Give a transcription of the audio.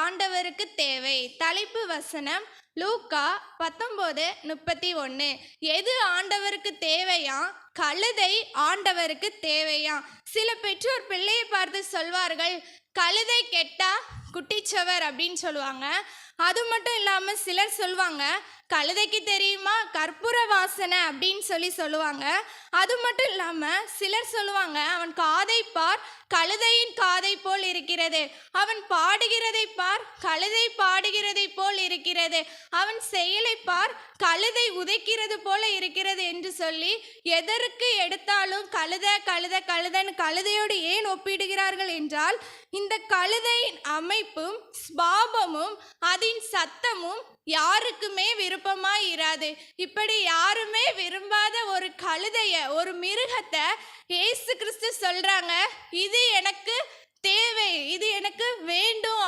ஆண்டவருக்கு தேவை. தலைப்பு வசனம் லூக்கா பத்தொம்போது முப்பத்தி ஒன்று எது ஆண்டவருக்கு தேவையா? கழுதை ஆண்டவருக்கு தேவையா? சில பெற்றோர் பிள்ளையை பார்த்து சொல்வார்கள் கழுதை கெட்டா குட்டிச்சவர் அப்படின்னு சொல்லுவாங்க. அது மட்டும் இல்லாமல் சிலர் சொல்லுவாங்க கழுதைக்கு தெரியுமா? கற்பூர வாசனை அப்படின்னு சொல்லி சொல்லுவாங்க. அது மட்டும் இல்லாமல் சிலர் சொல்லுவாங்க அவன் காதை பார் கழுதையின் காதை போல் இருக்கிறது. அவன் பாடுகிறதை பார் கழுதை பாடுகிறதை போல் இருக்கிறது. அவன் செயலை பார் கழுதை உதைக்கிறது போல இருக்கிறது என்று சொல்லி எதற்கு எடுத்தாலும் கழுத கழுத கழுதன்னு கழுதையோடு ஏன் ஒப்பிடுகிறார்கள் என்றால் இந்த கழுதையின் அமைப்பும் ஸ்பாபமும் அதன் சத்தமும் யாருக்குமே விருப்பமாய் இராது இப்படி யாருமே விரும்பாத ஒரு கழுதைய ஒரு மிருகத்தை ஏசு கிறிஸ்து சொல்றாங்க இது எனக்கு இது எனக்கு வேண்டும்